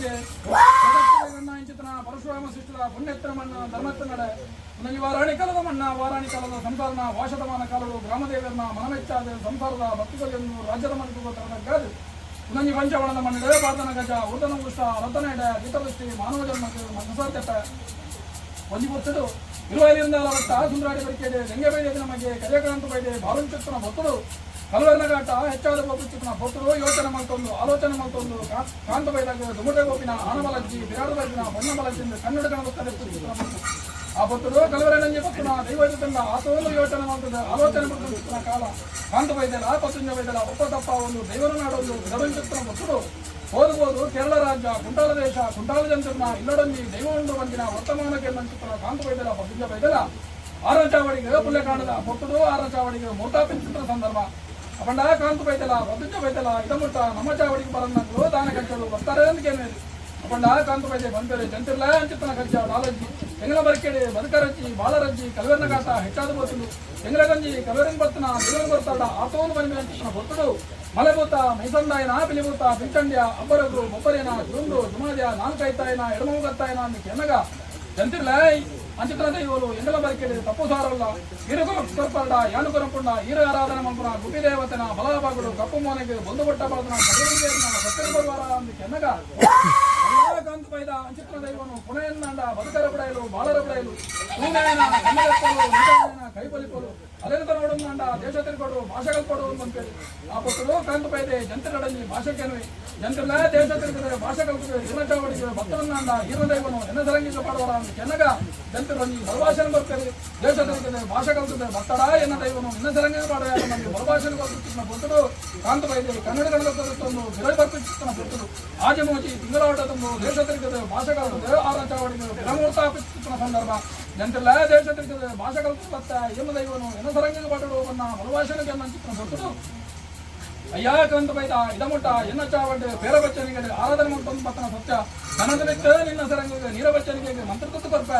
ಜಗತ್ತಿಗೆ ಚಿತ್ರನ ಪರಶುರಾಮ ಶಿಷ್ಟರ ಪುಣ್ಯತ್ರ ಮಣ್ಣ ಧರ್ಮತ್ರ ನಡೆ ನನಗೆ ವಾರಾಣಿ ಕಾಲದ ಮಣ್ಣ ವಾರಾಣಿ ಕಾಲದ ಸಂಸಾರನ ವಾಶತಮಾನ ಕಾಲಗಳು ಗ್ರಾಮದೇವರನ್ನ ಮನಮೆಚ್ಚಾದ ಸಂಸಾರದ ಭಕ್ತಿಗಳನ್ನು ರಾಜ್ಯದ ಮನಸ್ಸು ತರಬೇಕಾದ ನನಗೆ ಪಂಚವಣದ ಮಣ್ಣ ಬಾರ್ದನ ಗಜ ಉರ್ದನ ಉಷ್ಟ ರತನ ಎಡೆ ಗೀತದೃಷ್ಟಿ ಮಾನವ ಜನ್ಮಕ್ಕೆ ಮನಸಾಧ್ಯತೆ ಒಂದು ಗೊತ್ತದು ಇರುವೈಲಿಂದ ಅಲವತ್ತ ಸುಂದರಾಡಿ ಬರಿಕೆದೆ ಗಂಗೆ ಬೈದೆ ನಮಗೆ ಕಲೆಕಾಂತ ಬೈದೆ ಚಿತ್ರನ ಭಕ್ತರು. ಕಲ್ವರ್ನಗಾಟ ಹೆಚ್ಚಾದ ಗೋಪಿ ಚಿತ್ರನ ಭಕ್ತರು ಯೋಚನೆ ಮಾಡ್ಕೊಂಡು, ಆಲೋಚನೆ ಮಾಡ್ಕೊಂಡು ಕಾಂತ ಬೈದಾಗ ದುಮಟೆ ಗೋಪಿನ ಆನಮಲಜ್ಜಿ ಬಿರಾಡ ಬೈದಿನ ಬಣ್ಣ ಕನ್ನಡ ಕಾಣುತ್ತಾರೆ. ಆ ಭಕ್ತರು ಕಲ್ವರನಂಜಿ ಭಕ್ತನ ದೈವದ ತಂಡ ಆತವನ್ನು ಯೋಚನೆ ಮಾಡ್ತದೆ, ಆಲೋಚನೆ ಮಾಡ್ಕೊಂಡು ಕಾಲ. ಕಾಂತ ಬೈದಲ ಪತುಂಜ ಬೈದಲ ಒಪ್ಪ ತಪ್ಪ ಒಂದು, ದೇವರ ನಾಡೊಂದು ಚಿತ್ರ ಭಕ್ತರು ಓದಬಹುದು ಕೇರಳ ರಾಜ್ಯ, ಕುಂಟಾಲ ದೇಶ, ಕುಂಟಾಲ ಜನರನ್ನ ಇಲ್ಲಡಲ್ಲಿ ದೈವವೊಂದು ಬಂದಿನ ವರ್ತಮಾನಕ್ಕೆ ನಂತರ ಕಾಂತ ಬೈದಲ ಪತುಂಜ ಬೈದಲ. ಆರ ಚಾವಡಿಗೆ ಪುಲ್ಯ ಕಾಣದ ಭಕ್ತರು ಆರ ಚಾವಡಿಗೆ ಚಿತ್ರ ಸಂದರ್ಭ. ಅಪಂಡ ಕಾಂತ ಬೈದಲ ಪತುಂಜ ಬೈದಲ ಇದಮುಟ್ಟ ನಮ್ಮ ಚಾವಡಿಗೆ ಬರಂದಂಗಳು ದಾನ ಕಟ್ಟಲು ಬರ್ತಾರೆ ಅಂತ ಕೇಳಿ ಅಪಂಡ ಕಾಂತ ಬೈದೆ ಬಂದರೆ ಜಂತಿರ್ಲ ಅಂಚಿತ್ತನ ಕಜ್ಜ ನಾಲಜ್ಜಿ ಎಂಗಲ ಬರಕೆಡೆ ಬದುಕರಜ್ಜಿ ಬಾಳರಜ್ಜಿ ಕಲ್ವೆರ್ನ ಗಾಟ ಹೆಚ್ಚಾದ ಬೋತಲು ಎಂಗಲ ಗಂಜಿ ಕಲ್ವೆರನ್ ಬರ್ತನ ದೇವರ ಬರ್ತಾಡ ಆತೋನು ಬಂದ ಅಂಚಿತ್ತನ ಭಕ್ತರು ಮಲೆಬೂತ ಮೈಸಂದಾಯನ ಪಿಲಿಬೂತ ಪಿಂಚಂಡ್ಯ ಅಬ್ಬರಗು ಮೊಬ್ಬರೇನ ಜುಂಡು ಜುಮಾದ್ಯ ನಾಲ್ಕೈತಾಯನ ಎಡಮೂಗತ್ತಾಯನ ಅಂತ ಕೆನಗ ಜಂತಿರ್ಲ ಅಂಚಿತ್ರನ ಇವರು ಎಂಗಲ ಬರಕೆಡೆ ತಪ್ಪು ಸಾರಲ್ಲ ಇರುಗುರು ಕೊರ್ಪರ್ಡ ಯಾನು ಕೊರಂಪುಂಡ ಈರ ಆರಾಧನೆ ಮಂಪುನ ಗುಬ್ಬಿ ದೇವತನ ಬಲಬಾಗುಡು ಕಪ್ಪು ಮೋನೆಗೆ ಬಂದು ಬಟ್ಟ ಬಳದನ ಕಡಿಮೆ ಸತ್ಯ ಬರುವಾರ ಅಂತ ಕೆನಗ ಎಲ್ಲ ಕಾಂತ ಬೈದ ಅಂಚಿತ್ರ ದೈವನು ಪುಣೆಯನ್ನಂಡ ಬದುಕರ ಪಡೆಯಲು ಬಾಲರ ಪಡೆಯಲು ಹೂನಾಯನ ಕೈಬಲಿಪಲು. ಅಲೆಂತ ಅಂಡ ದೇಶ ತಿರುಗಡು ಭಾಷೆಗಳು ಕೊಡು ಅಂತೇಳಿ ಆ ಪುತ್ರರು ಕಾಂತ ಪೈದೆ ಜಂತುಗಳಲ್ಲಿ ಭಾಷೆ ಕೆನವಿ ಜನತೆಲ್ಲ ದೇಶ ತಿರುಗಿದರೆ ಭಾಷೆ ಕಲ್ಪಿದೆ ಇರಚಾವಡಿಗೆ ಭಕ್ತರನ್ನಂಡ ಅಂಡ ದೈವನು, ಎನ್ನ ಸರಂಗಿಗೆ ಪಾಡುವರ ಅಂತ ಕೆನಗ ಜಂತಿರಲ್ಲಿ ಬಲಭಾಷೆನ ಬರ್ತೇವೆ ದೇಶ ತಿರುಗಿದೆ ಭಾಷೆ ಕಲ್ಪಿದೆ ಭಕ್ತರ, ಎನ್ನ ದೈವನು, ಎನ್ನ ಸರಂಗಿಗೆ ಪಾಡುವ ನಮಗೆ ಬಲಭಾಷೆನ ಕಲ್ಪಿಸಿದ ಭಕ್ತರು, ಕಾಂತ ಪೈದೆ ಕನ್ನಡ ಕನ್ನಡ ತಂದು ಬಿರೈ ಬರ್ಪಿಸಿದ ಭಕ್ತರು ಆಜಮೋಜಿ ತಿಂಗಳಾಟ ತುಂಬು ದೇಶ ತಿರುಗಿದೆ ಭಾಷೆ ಕಲ್ಪಿದೆ ಆರ ಚಾವಡಿಗೆ ಸಂದರ್ಭ. ಜಂತಿರ್ಲ ದೇಶ ತಿರುಗಿದೆ ಭಾಷೆ ಕಲ್ಪಿಸುತ್ತ ಎನ್ನ ದೈವನು ಎನ್ನ ಸರಂಗಿಗೆ ಪಾಡುವನ್ನ ಬಲಭಾಷೆನ ಚಿತ್ರ ಭಕ್ತರು ಅಯ್ಯಾ, ಕಂತ ಬೈತ ಇದಮುಟ್ಟ ಎನ್ನ ಚಾವಂಡೆ ಬೇರ ಬಚ್ಚನಿಗೆ ಆರಾಧನೆ ಮಾಡ್ಕೊಂಡು ಪತ್ತನ ಸತ್ಯ. ನನಗಲಿಕ್ಕೆ ನಿನ್ನ ಸರಂಗಿಗೆ ನೀರ ಬಚ್ಚನಿಗೆ ಮಂತ್ರಕತ್ತು ಬರ್ಪ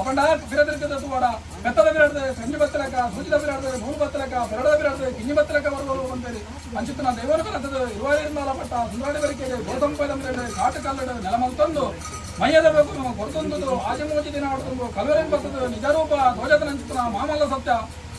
ಅಪಂಡ ಬಿರದಿರ್ಕದ ತುವಾಡ ಬೆತ್ತದ ಬಿರಾಡ್ದೆ ಸಂಜೆ ಬತ್ತಲಕ ಸೂಚಿದ ಬಿರಾಡ್ದೆ ಮೂರು ಬತ್ತಲಕ ಬೆರಡ ಬಿರಾಡ್ದೆ ಕಿಂಜಿ ಬತ್ತಲಕ ಬರುವಲು ಅಂಚಿತ್ತ ಅಂಚಿತನ ದೇವರ ಕನಸದ ಇರುವಾರಿರ್ನಾಲ ಪಟ್ಟ ಸುಂದರಾಡಿ ಬರಿಕೆಗೆ ಗೋಸಂಪದ ಮೇಲೆ ಕಾಟು ಕಲ್ಲಡ ನೆಲಮಲ್ತಂದು ಮೈಯದ ಬಗ್ಗೆ ಕೊಡ್ತೊಂದು ಆಡ್ತಂದು ಕಲವರೆನ್ ಬರ್ತದ ನಿಜರೂಪ ಧ್ವಜತನ ನಂಚುತ್ತ ಮಾಮಲ್ಲ ಸತ್ಯ.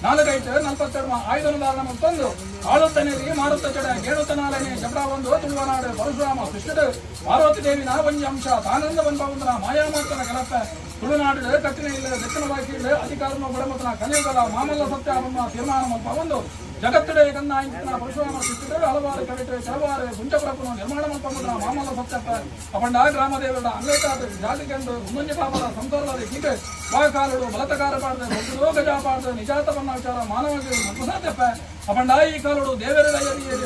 ನಾಲ್ಕೈದು ನಲ್ಪತ್ತೆರಡು ಆಯುಧನ ಧಾರಣ ತಂದು ಆಳುತ್ತನೇರಿ ಮಾರುತ್ತ ಚಡ. ಗೇಳುತ್ತನಾಲನೆ ಜಬಡ ಒಂದು ತುಳುವನಾಡು ಪರಶುರಾಮ ಕೃಷ್ಣಡು ಪಾರ್ವತಿ ದೇವಿ ನಾವಂಜಿ ಅಂಶ, ತಾನಂದ ಬಂದ ಮಾಯಾಮರ್ತನ ಕಲಪ ತುಳುನಾಡು ಕಟ್ಟಿನ ಇಲ್ಲ, ದಕ್ಷಿಣ ಬಾಕಿ ಇಲ್ಲ ಬಡ ಬಡಮತನ ಕಲಿಯುಗಲ ಮಾಮಲ್ಲ ಸತ್ಯ ಅವನ್ನ ತೀರ್ಮಾನ ಮಲ್ಪ ಒಂದು, ಜಗತ್ತಡೆ ಇಂಚಿನ ಪರಶುರಾಮ ಕೃಷ್ಣ ಹಲವಾರು ಕವಿತೆ ಕೆಲವಾರು ಗುಂಚಪ್ರಪುನ ನಿರ್ಮಾಣ ಮಲ್ಪ ಮಾಮಲ್ಲ ಸತ್ಯಪ್ಪ ಅಪಂಡ ಗ್ರಾಮದೇವರ ಅಂಗೈಕಾದ ಜಾತಿಗೆಂದು ಮುಂದೊಂಜಿ ಭಾವರ ಸಂತೋಲದ ಹೀಗೆ ವಾಕಾಲುಡು ಬಲತಕಾರ ಪಾಡ್ದೆ ಗಜ ಪಾಡ್ದೆ ನಿಜಾತ ವಿಚಾರ ಮಾನವಗೆ ಮನಸಾಧ್ಯಪ್ಪ ಅಪಂಡಾಯಿ ಕಾಲೋಡು ದೇವರ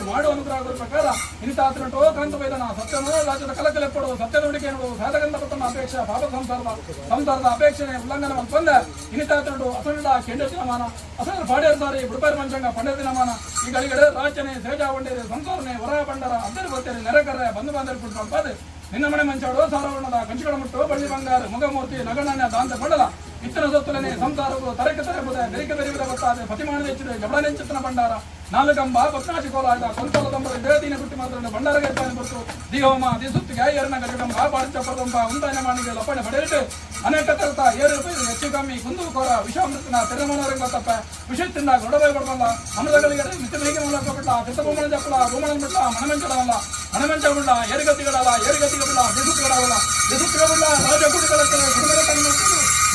ಮಾಡುವ ಅನುಗ್ರಹದ ಪ್ರಕಾರ ಇನಿತಾತ್ರಟೋ ಕಾಂತ ವೈದನ ಸತ್ಯನೋ ರಾಜ್ಯದ ಕಲಕಲೆಪ್ಪಡು ಸತ್ಯ ನೋಡಿಕೆ ಎನ್ನುವುದು ಸಾಧಕಂತ ಪಟ್ಟಣ ಅಪೇಕ್ಷೆ, ಪಾಪ ಸಂಸಾರದ ಸಂಸಾರದ ಅಪೇಕ್ಷೆ ಉಲ್ಲಂಘನೆ ಬಂದ ಇನಿತಾತ್ರಟು ಅಸಂಡ ಕೆಂಡ ದಿನಮಾನ ಅಸಂಡ ಸಾರಿ ಬುಡಪೇರ್ ಮಂಚಂಗ ಪಂಡ್ಯ ದಿನಮಾನ. ಈ ಗಳಿಗಡೆ ರಾಚನೆ ಸೇಜಾ ಬಂಡೇರಿ ಸಂಸಾರನೆ ಹೊರ ಬಂಡರ ಅಂದರೆ ಬರ್ತೇನೆ ನೆರೆಕರೆ, ಬಂಧು ಬಾಂಧವರು ಕೊಟ್ಟು ನಿನ್ನ ಮನೆ ಮಂಚಾಡು ಸಾರವಣ್ಣದ ಕಂಚುಗಳ ಮುಟ್ಟು, ಬಳ್ಳಿ ಬಂಗಾರ, ಮುಗಮೂರ್ತಿ ನಗಣನ ದಾಂತ ಕೊಡಲ ಇತ್ತನ ಸೊತ್ತಲನೆ ಸಂಸಾರವು ತರಕೆ ತರಬುದ ಬೆರಿಕೆ ಬೆರಿಯುವುದ ಗೊತ್ತಾದೆ ಪ್ರತಿಮಾನ ಹೆಚ್ಚಿದೆ ಜಬಡನೆ ಚಿತ್ತನ ಭಂಡಾರ ನಾಲ್ಕಂಬ ಭಕ್ತಾಚಿ ಕೋಲಾಟ ಕೊಂತಲ ತಂಬರ ದೇವತಿನ ಗುಟ್ಟಿ ಮಾತ್ರ ಭಂಡಾರಗೆ ಇರ್ತಾನೆ ಬರ್ತು ದಿಗೋಮ ದಿಸುತ್ತಿಗೆ ಏರನ ಗಜಗಂಬ ಬಾಡಿಚ ಪದಂಬ ಉಂಟಾನೆ ಮಾನಿಗೆ ಲಪಣೆ ಪಡೆಯಿಟ್ಟು ಅನೇಕ ತರತ ಏರು ರೂಪಾಯಿ ಹೆಚ್ಚು ಕಮ್ಮಿ ಕುಂದು ಕೋರ ವಿಷಾಮೃತನ ತೆರೆಮನವರಿಗೆ ಗೊತ್ತಪ್ಪ ವಿಷಯದಿಂದ ಗೊಡಬೈ ಬಡಬಲ್ಲ ಅಮೃತಗಳಿಗೆ ನಿತ್ಯ ಬೇಗ ಮೂಲಕ ಬಿಟ್ಟ ಚಿತ್ತಬೊಮ್ಮನ ಜಪ್ಪಲ ರೋಮಣನ್ ಬಿಟ್ಟ ಮಣಮೆಂಚಡವಲ್ಲ ಮಣಮೆಂಚ ಬಿಡ್ಲ ಏರುಗತಿಗಳಲ್ಲ ಏರುಗತಿಗಳ ದಿಸುತ್ತುಗಳವಲ್ಲ ದಿಸುತ್ತುಗಳ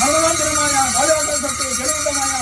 భగవంతుడమాయ భగవంతుడు భక్తి జరుగుతమాయ